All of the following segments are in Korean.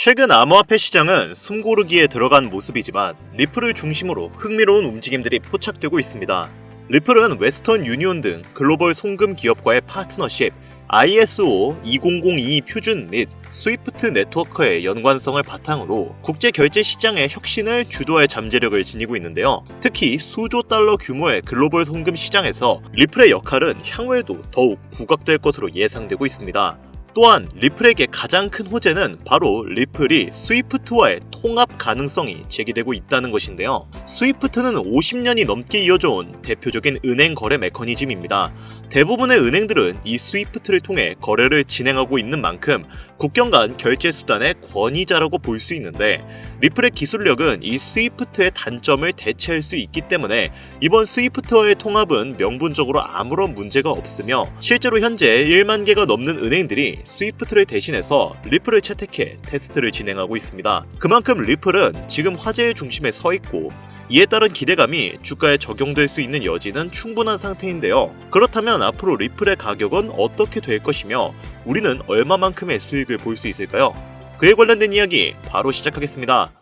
최근 암호화폐 시장은 숨고르기에 들어간 모습이지만 리플을 중심으로 흥미로운 움직임들이 포착되고 있습니다. 리플은 웨스턴 유니온 등 글로벌 송금 기업과의 파트너십, ISO 2002 표준 및 스위프트 네트워크의 연관성을 바탕으로 국제 결제 시장의 혁신을 주도할 잠재력을 지니고 있는데요. 특히 수조 달러 규모의 글로벌 송금 시장에서 리플의 역할은 향후에도 더욱 부각될 것으로 예상되고 있습니다. 또한 리플에게 가장 큰 호재는 바로 리플이 스위프트와의 통합 가능성이 제기되고 있다는 것인데요. 스위프트는 50년이 넘게 이어져온 대표적인 은행 거래 메커니즘입니다. 대부분의 은행들은 이 스위프트를 통해 거래를 진행하고 있는 만큼 국경 간 결제 수단의 권위자라고 볼 수 있는데 리플의 기술력은 이 스위프트의 단점을 대체할 수 있기 때문에 이번 스위프트와의 통합은 명분적으로 아무런 문제가 없으며 실제로 현재 1만 개가 넘는 은행들이 스위프트를 대신해서 리플을 채택해 테스트를 진행하고 있습니다. 그만큼 리플은 지금 화제의 중심에 서 있고 이에 따른 기대감이 주가에 적용될 수 있는 여지는 충분한 상태인데요. 그렇다면 앞으로 리플의 가격은 어떻게 될 것이며 우리는 얼마만큼의 수익을 볼 수 있을까요? 그에 관련된 이야기 바로 시작하겠습니다.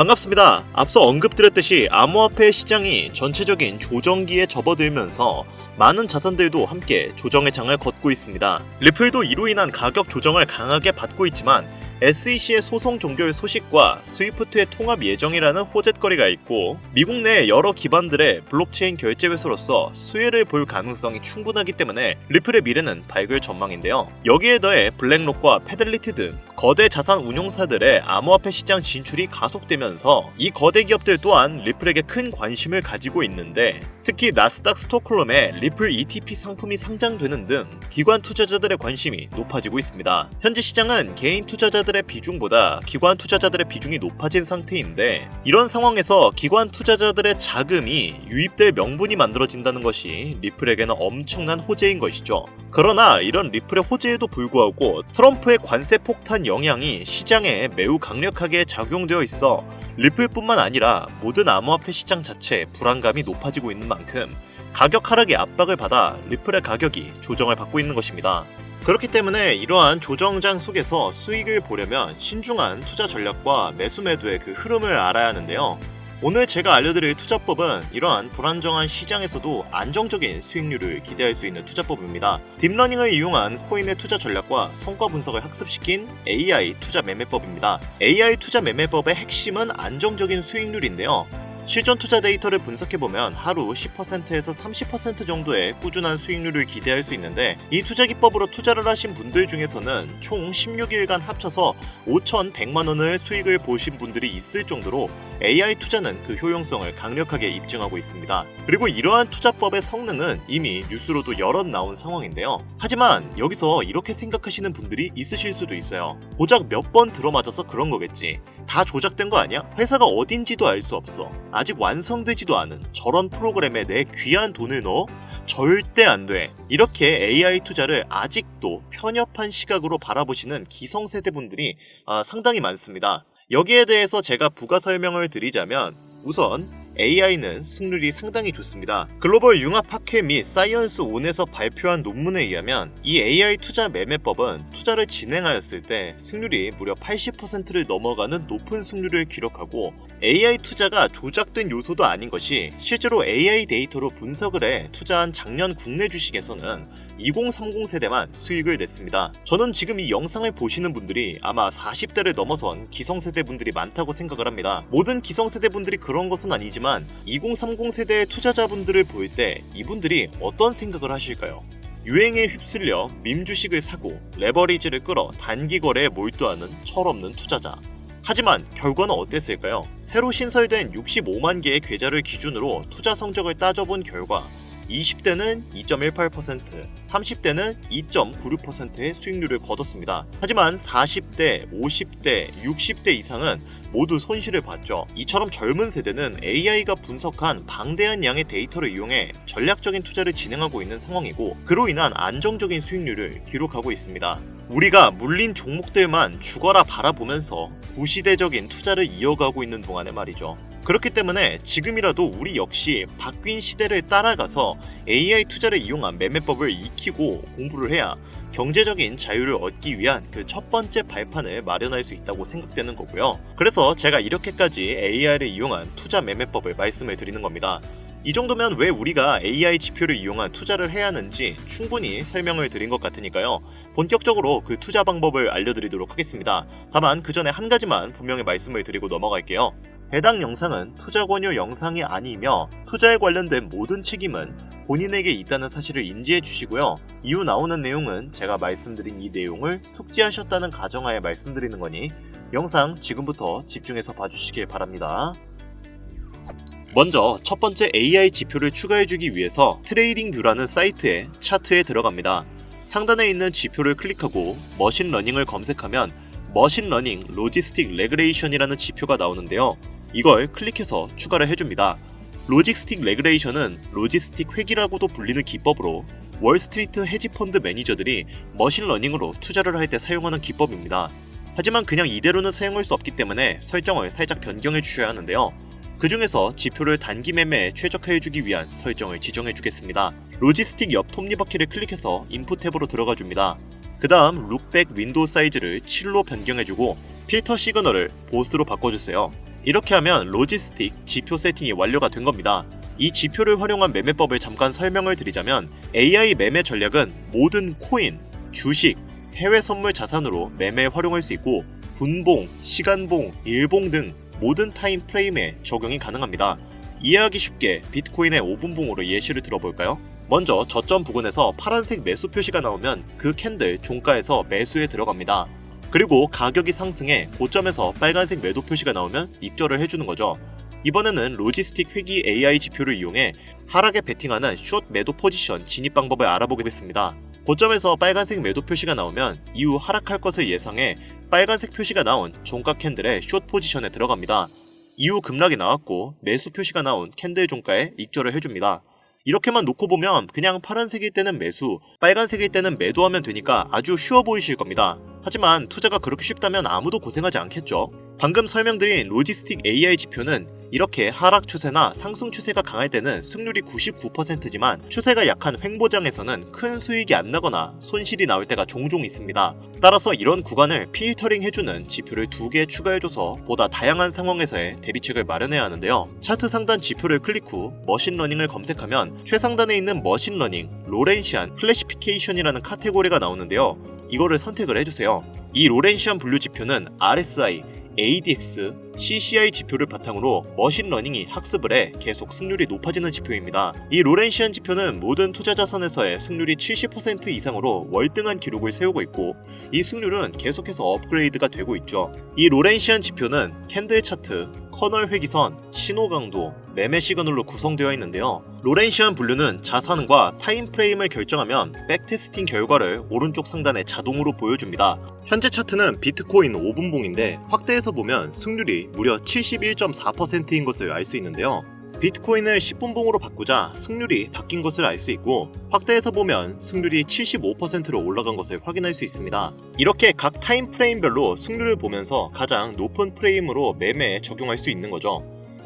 반갑습니다. 앞서 언급드렸듯이 암호화폐 시장이 전체적인 조정기에 접어들면서 많은 자산들도 함께 조정의 장을 걷고 있습니다. 리플도 이로 인한 가격 조정을 강하게 받고 있지만 SEC의 소송 종결 소식과 스위프트의 통합 예정이라는 호재거리가 있고 미국 내 여러 기반들의 블록체인 결제 회사로서 수혜를 볼 가능성이 충분하기 때문에 리플의 미래는 밝을 전망인데요. 여기에 더해 블랙록과 페델리티 등 거대 자산 운용사들의 암호화폐 시장 진출이 가속되면서 이 거대 기업들 또한 리플에게 큰 관심을 가지고 있는데 특히 나스닥 스톡홀름에 리플 ETP 상품이 상장되는 등 기관 투자자들의 관심이 높아지고 있습니다. 현재 시장은 개인 투자자들 의 비중보다 기관 투자자들의 비중이 높아진 상태인데 이런 상황에서 기관 투자자들의 자금이 유입될 명분이 만들어진다는 것이 리플에게는 엄청난 호재인 것이죠. 그러나 이런 리플의 호재에도 불구하고 트럼프의 관세 폭탄 영향이 시장에 매우 강력하게 작용되어 있어 리플뿐만 아니라 모든 암호화폐 시장 자체에 불안감이 높아지고 있는 만큼 가격 하락의 압박을 받아 리플의 가격이 조정을 받고 있는 것입니다. 그렇기 때문에 이러한 조정장 속에서 수익을 보려면 신중한 투자 전략과 매수 매도의 그 흐름을 알아야 하는데요. 오늘 제가 알려드릴 투자법은 이러한 불안정한 시장에서도 안정적인 수익률을 기대할 수 있는 투자법입니다. 딥러닝을 이용한 코인의 투자 전략과 성과 분석을 학습시킨 AI 투자 매매법입니다. AI 투자 매매법의 핵심은 안정적인 수익률인데요. 실전 투자 데이터를 분석해보면 하루 10%에서 30% 정도의 꾸준한 수익률을 기대할 수 있는데 이 투자 기법으로 투자를 하신 분들 중에서는 총 16일간 합쳐서 5,100만 원을 수익을 보신 분들이 있을 정도로 AI 투자는 그 효용성을 강력하게 입증하고 있습니다. 그리고 이러한 투자법의 성능은 이미 뉴스로도 여럿 나온 상황인데요. 하지만 여기서 이렇게 생각하시는 분들이 있으실 수도 있어요. 고작 몇 번 들어맞아서 그런 거겠지. 다 조작된 거 아니야? 회사가 어딘지도 알 수 없어. 아직 완성되지도 않은 저런 프로그램에 내 귀한 돈을 넣어? 절대 안 돼. 이렇게 AI 투자를 아직도 편협한 시각으로 바라보시는 기성세대 분들이 아, 상당히 많습니다. 여기에 대해서 제가 부가 설명을 드리자면 우선 AI는 승률이 상당히 좋습니다. 글로벌 융합 학회 및 사이언스 온에서 발표한 논문에 의하면 이 AI 투자 매매법은 투자를 진행하였을 때 승률이 무려 80%를 넘어가는 높은 승률을 기록하고 AI 투자가 조작된 요소도 아닌 것이 실제로 AI 데이터로 분석을 해 투자한 작년 국내 주식에서는 2030 세대만 수익을 냈습니다. 저는 지금 이 영상을 보시는 분들이 아마 40대를 넘어선 기성세대 분들이 많다고 생각을 합니다. 모든 기성세대 분들이 그런 것은 아니지만 2030 세대의 투자자분들을 볼때 이분들이 어떤 생각을 하실까요? 유행에 휩쓸려 밈 주식을 사고 레버리지를 끌어 단기 거래에 몰두하는 철없는 투자자. 하지만 결과는 어땠을까요? 새로 신설된 65만 개의 계좌를 기준으로 투자 성적을 따져본 결과 20대는 2.18%, 30대는 2.96%의 수익률을 거뒀습니다. 하지만 40대, 50대, 60대 이상은 모두 손실을 봤죠. 이처럼 젊은 세대는 AI가 분석한 방대한 양의 데이터를 이용해 전략적인 투자를 진행하고 있는 상황이고 그로 인한 안정적인 수익률을 기록하고 있습니다. 우리가 물린 종목들만 죽어라 바라보면서 구시대적인 투자를 이어가고 있는 동안에 말이죠. 그렇기 때문에 지금이라도 우리 역시 바뀐 시대를 따라가서 AI 투자를 이용한 매매법을 익히고 공부를 해야 경제적인 자유를 얻기 위한 그 첫 번째 발판을 마련할 수 있다고 생각되는 거고요. 그래서 제가 이렇게까지 AI를 이용한 투자 매매법을 말씀을 드리는 겁니다. 이 정도면 왜 우리가 AI 지표를 이용한 투자를 해야 하는지 충분히 설명을 드린 것 같으니까요. 본격적으로 그 투자 방법을 알려드리도록 하겠습니다. 다만 그 전에 한 가지만 분명히 말씀을 드리고 넘어갈게요. 해당 영상은 투자 권유 영상이 아니며 투자에 관련된 모든 책임은 본인에게 있다는 사실을 인지해 주시고요. 이후 나오는 내용은 제가 말씀드린 이 내용을 숙지하셨다는 가정하에 말씀드리는 거니 영상 지금부터 집중해서 봐주시길 바랍니다. 먼저 첫 번째 AI 지표를 추가해주기 위해서 트레이딩 뷰라는 사이트의 차트에 들어갑니다. 상단에 있는 지표를 클릭하고 머신러닝을 검색하면 머신러닝 로지스틱 레그레이션이라는 지표가 나오는데요. 이걸 클릭해서 추가를 해줍니다. 로지스틱 레그레이션은 로지스틱 회기라고도 불리는 기법으로 월스트리트 헤지펀드 매니저들이 머신러닝으로 투자를 할 때 사용하는 기법입니다. 하지만 그냥 이대로는 사용할 수 없기 때문에 설정을 살짝 변경해 주셔야 하는데요. 그 중에서 지표를 단기 매매에 최적화해주기 위한 설정을 지정해 주겠습니다. 로지스틱 옆 톱니바퀴를 클릭해서 인풋 탭으로 들어가 줍니다. 그 다음 룩백 윈도우 사이즈를 7로 변경해주고 필터 시그널을 보스로 바꿔주세요. 이렇게 하면 로지스틱 지표 세팅이 완료가 된 겁니다. 이 지표를 활용한 매매법을 잠깐 설명을 드리자면 AI 매매 전략은 모든 코인, 주식, 해외 선물 자산으로 매매에 활용할 수 있고 분봉, 시간봉, 일봉 등 모든 타임 프레임에 적용이 가능합니다. 이해하기 쉽게 비트코인의 5분봉으로 예시를 들어볼까요? 먼저 저점 부근에서 파란색 매수 표시가 나오면 그 캔들 종가에서 매수에 들어갑니다. 그리고 가격이 상승해 고점에서 빨간색 매도 표시가 나오면 익절을 해주는 거죠. 이번에는 로지스틱 회기 AI 지표를 이용해 하락에 베팅하는 숏 매도 포지션 진입 방법을 알아보겠습니다. 고점에서 빨간색 매도 표시가 나오면 이후 하락할 것을 예상해 빨간색 표시가 나온 종가 캔들의 숏 포지션에 들어갑니다. 이후 급락이 나왔고 매수 표시가 나온 캔들 종가에 익절을 해줍니다. 이렇게만 놓고 보면 그냥 파란색일 때는 매수, 빨간색일 때는 매도하면 되니까 아주 쉬워 보이실 겁니다. 하지만 투자가 그렇게 쉽다면 아무도 고생하지 않겠죠. 방금 설명드린 로지스틱 AI 지표는 이렇게 하락 추세나 상승 추세가 강할 때는 승률이 99%지만 추세가 약한 횡보장에서는 큰 수익이 안 나거나 손실이 나올 때가 종종 있습니다. 따라서 이런 구간을 필터링 해주는 지표를 두 개 추가해줘서 보다 다양한 상황에서의 대비책을 마련해야 하는데요. 차트 상단 지표를 클릭 후 머신러닝을 검색하면 최상단에 있는 머신러닝, 로렌시안, 클래시피케이션이라는 카테고리가 나오는데요. 이거를 선택을 해주세요. 이 로렌시안 분류 지표는 RSI, ADX, CCI 지표를 바탕으로 머신러닝이 학습을 해 계속 승률이 높아지는 지표입니다. 이 로렌시안 지표는 모든 투자 자산에서의 승률이 70% 이상으로 월등한 기록을 세우고 있고 이 승률은 계속해서 업그레이드가 되고 있죠. 이 로렌시안 지표는 캔들 차트, 커널 회기선, 신호 강도, 매매 시그널로 구성되어 있는데요. 로렌시안 분류는 자산과 타임 프레임을 결정하면 백테스팅 결과를 오른쪽 상단에 자동으로 보여줍니다. 현재 차트는 비트코인 5분봉인데 확대해서 보면 승률이 무려 71.4%인 것을 알 수 있는데요. 비트코인을 10분봉으로 바꾸자 승률이 바뀐 것을 알 수 있고 확대해서 보면 승률이 75%로 올라간 것을 확인할 수 있습니다. 이렇게 각 타임 프레임별로 승률을 보면서 가장 높은 프레임으로 매매에 적용할 수 있는 거죠.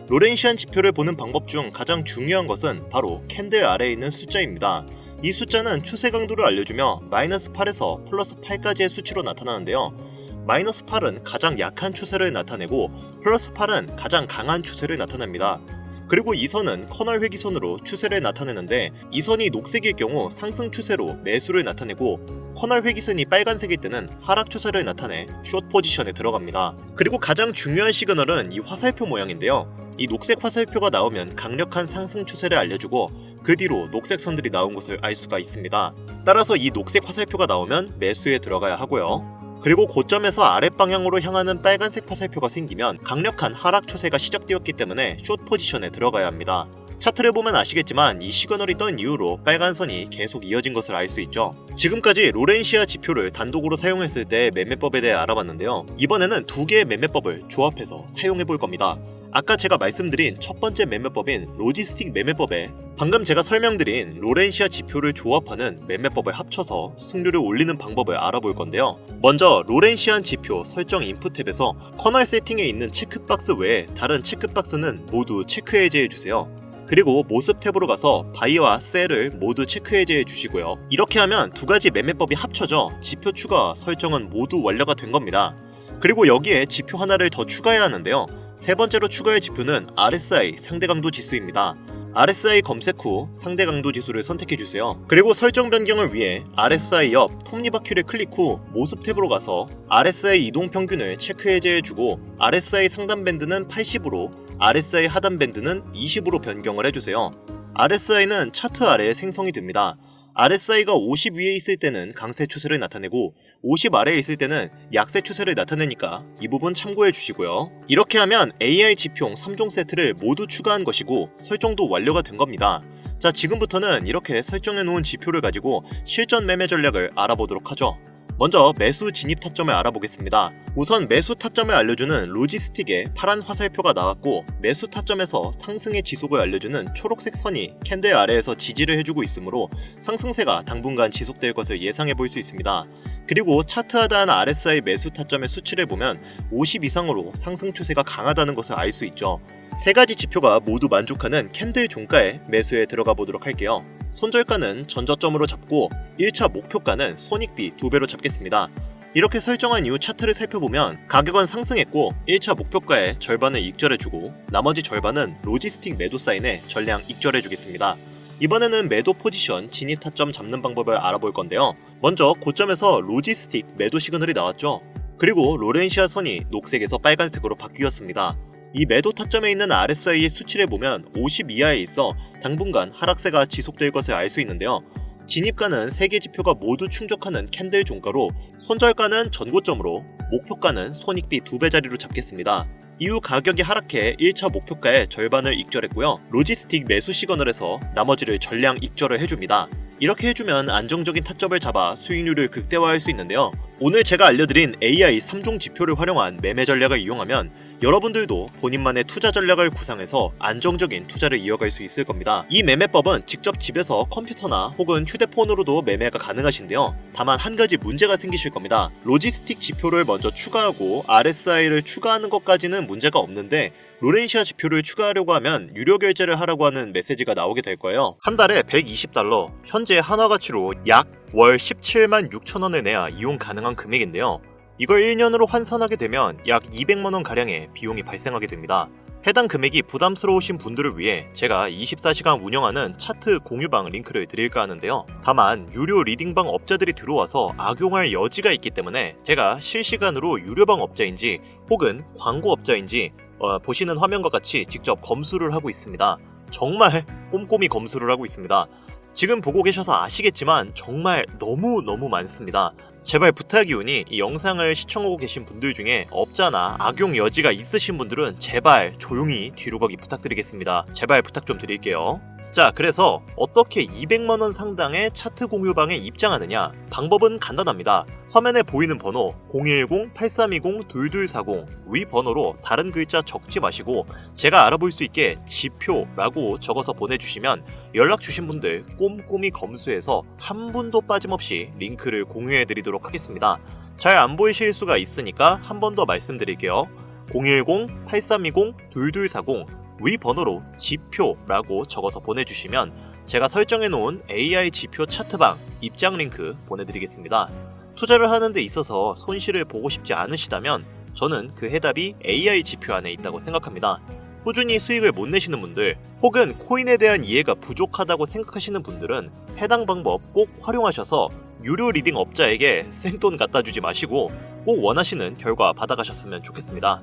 로렌시안 지표를 보는 방법 중 가장 중요한 것은 바로 캔들 아래에 있는 숫자입니다. 이 숫자는 추세 강도를 알려주며 마이너스 8에서 플러스 8까지의 수치로 나타나는데요. 마이너스 8은 가장 약한 추세를 나타내고 플러스 8은 가장 강한 추세를 나타냅니다. 그리고 이 선은 커널 회기선으로 추세를 나타내는데 이 선이 녹색일 경우 상승 추세로 매수를 나타내고 커널 회기선이 빨간색일 때는 하락 추세를 나타내 숏 포지션에 들어갑니다. 그리고 가장 중요한 시그널은 이 화살표 모양인데요. 이 녹색 화살표가 나오면 강력한 상승 추세를 알려주고 그 뒤로 녹색 선들이 나온 것을 알 수가 있습니다. 따라서 이 녹색 화살표가 나오면 매수에 들어가야 하고요. 그리고 고점에서 아랫방향으로 향하는 빨간색 화살표가 생기면 강력한 하락 추세가 시작되었기 때문에 숏 포지션에 들어가야 합니다. 차트를 보면 아시겠지만 이 시그널이 떤 이후로 빨간 선이 계속 이어진 것을 알 수 있죠. 지금까지 로렌시아 지표를 단독으로 사용했을 때 매매법에 대해 알아봤는데요. 이번에는 두 개의 매매법을 조합해서 사용해 볼 겁니다. 아까 제가 말씀드린 첫 번째 매매법인 로지스틱 매매법에 방금 제가 설명드린 로렌시아 지표를 조합하는 매매법을 합쳐서 승률을 올리는 방법을 알아볼 건데요. 먼저 로렌시안 지표 설정 인풋 탭에서 커널 세팅에 있는 체크박스 외에 다른 체크박스는 모두 체크 해제해 주세요. 그리고 모습 탭으로 가서 바이와 셀을 모두 체크 해제해 주시고요. 이렇게 하면 두 가지 매매법이 합쳐져 지표 추가 설정은 모두 완료가 된 겁니다. 그리고 여기에 지표 하나를 더 추가해야 하는데요. 세 번째로 추가할 지표는 RSI 상대 강도 지수입니다. RSI 검색 후 상대 강도 지수를 선택해 주세요. 그리고 설정 변경을 위해 RSI 옆 톱니바퀴를 클릭 후 모습 탭으로 가서 RSI 이동 평균을 체크 해제해 주고 RSI 상단 밴드는 80으로 RSI 하단 밴드는 20으로 변경을 해 주세요. RSI는 차트 아래에 생성이 됩니다. RSI가 50 위에 있을 때는 강세 추세를 나타내고 50 아래에 있을 때는 약세 추세를 나타내니까 이 부분 참고해 주시고요. 이렇게 하면 AI 지표용 3종 세트를 모두 추가한 것이고 설정도 완료가 된 겁니다. 자, 지금부터는 이렇게 설정해 놓은 지표를 가지고 실전 매매 전략을 알아보도록 하죠. 먼저 매수 진입 타점을 알아보겠습니다. 우선 매수 타점을 알려주는 로지스틱에 파란 화살표가 나왔고 매수 타점에서 상승의 지속을 알려주는 초록색 선이 캔들 아래에서 지지를 해주고 있으므로 상승세가 당분간 지속될 것을 예상해 볼 수 있습니다. 그리고 차트 하단 RSI 매수 타점의 수치를 보면 50 이상으로 상승 추세가 강하다는 것을 알 수 있죠. 세 가지 지표가 모두 만족하는 캔들 종가에 매수에 들어가 보도록 할게요. 손절가는 전저점으로 잡고 1차 목표가는 손익비 2배로 잡겠습니다. 이렇게 설정한 이후 차트를 살펴보면 가격은 상승했고 1차 목표가의 절반을 익절해주고 나머지 절반은 로지스틱 매도 사인에 전량 익절해주겠습니다. 이번에는 매도 포지션 진입 타점 잡는 방법을 알아볼 건데요. 먼저 고점에서 로지스틱 매도 시그널이 나왔죠. 그리고 로렌시아 선이 녹색에서 빨간색으로 바뀌었습니다. 이 매도 타점에 있는 RSI의 수치를 보면 50 이하에 있어 당분간 하락세가 지속될 것을 알 수 있는데요. 진입가는 3개 지표가 모두 충족하는 캔들 종가로 손절가는 전고점으로 목표가는 손익비 2배 자리로 잡겠습니다. 이후 가격이 하락해 1차 목표가의 절반을 익절했고요. 로지스틱 매수 시그널에서 나머지를 전량 익절을 해줍니다. 이렇게 해주면 안정적인 타점을 잡아 수익률을 극대화할 수 있는데요. 오늘 제가 알려드린 AI 3종 지표를 활용한 매매 전략을 이용하면 여러분들도 본인만의 투자 전략을 구상해서 안정적인 투자를 이어갈 수 있을 겁니다. 이 매매법은 직접 집에서 컴퓨터나 혹은 휴대폰으로도 매매가 가능하신데요. 다만 한 가지 문제가 생기실 겁니다. 로지스틱 지표를 먼저 추가하고 RSI를 추가하는 것까지는 문제가 없는데 로렌시아 지표를 추가하려고 하면 유료 결제를 하라고 하는 메시지가 나오게 될 거예요. 한 달에 120달러, 현재 한화 가치로 약 월 17만 6천 원을 내야 이용 가능한 금액인데요. 이걸 1년으로 환산하게 되면 약 200만 원 가량의 비용이 발생하게 됩니다. 해당 금액이 부담스러우신 분들을 위해 제가 24시간 운영하는 차트 공유방 링크를 드릴까 하는데요. 다만 유료 리딩방 업자들이 들어와서 악용할 여지가 있기 때문에 제가 실시간으로 유료방 업자인지 혹은 광고 업자인지 어, 보시는 화면과 같이 직접 검수를 하고 있습니다. 정말 꼼꼼히 검수를 하고 있습니다. 지금 보고 계셔서 아시겠지만 정말 너무너무 많습니다. 제발 부탁이 오니 이 영상을 시청하고 계신 분들 중에 업자나 악용 여지가 있으신 분들은 제발 조용히 뒤로 가기 부탁드리겠습니다. 제발 부탁 좀 드릴게요. 자, 그래서 어떻게 200만원 상당의 차트 공유방에 입장하느냐? 방법은 간단합니다. 화면에 보이는 번호 010-8320-2240 위 번호로 다른 글자 적지 마시고 제가 알아볼 수 있게 지표라고 적어서 보내주시면 연락 주신 분들 꼼꼼히 검수해서 한 분도 빠짐없이 링크를 공유해 드리도록 하겠습니다. 잘 안 보이실 수가 있으니까 한 번 더 말씀드릴게요. 010-8320-2240 위 번호로 지표라고 적어서 보내주시면 제가 설정해 놓은 AI 지표 차트방 입장 링크 보내드리겠습니다. 투자를 하는 데 있어서 손실을 보고 싶지 않으시다면 저는 그 해답이 AI 지표 안에 있다고 생각합니다. 꾸준히 수익을 못 내시는 분들 혹은 코인에 대한 이해가 부족하다고 생각하시는 분들은 해당 방법 꼭 활용하셔서 유료 리딩 업자에게 생돈 갖다 주지 마시고 꼭 원하시는 결과 받아가셨으면 좋겠습니다.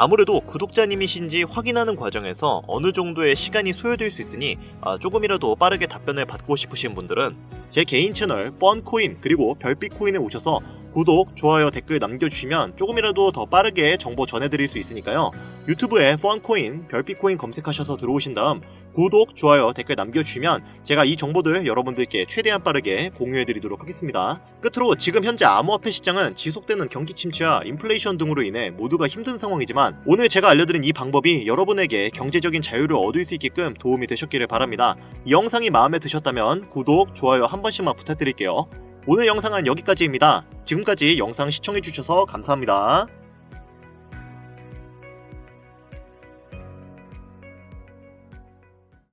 아무래도 구독자님이신지 확인하는 과정에서 어느 정도의 시간이 소요될 수 있으니 아, 조금이라도 빠르게 답변을 받고 싶으신 분들은 제 개인 채널 뻔코인 그리고 별빛코인에 오셔서 구독, 좋아요, 댓글 남겨주시면 조금이라도 더 빠르게 정보 전해드릴 수 있으니까요. 유튜브에 뻔코인, 별빛코인 검색하셔서 들어오신 다음 구독, 좋아요, 댓글 남겨주시면 제가 이 정보들 여러분들께 최대한 빠르게 공유해드리도록 하겠습니다. 끝으로 지금 현재 암호화폐 시장은 지속되는 경기 침체와 인플레이션 등으로 인해 모두가 힘든 상황이지만 오늘 제가 알려드린 이 방법이 여러분에게 경제적인 자유를 얻을 수 있게끔 도움이 되셨기를 바랍니다. 이 영상이 마음에 드셨다면 구독, 좋아요 한 번씩만 부탁드릴게요. 오늘 영상은 여기까지입니다. 지금까지 영상 시청해주셔서 감사합니다.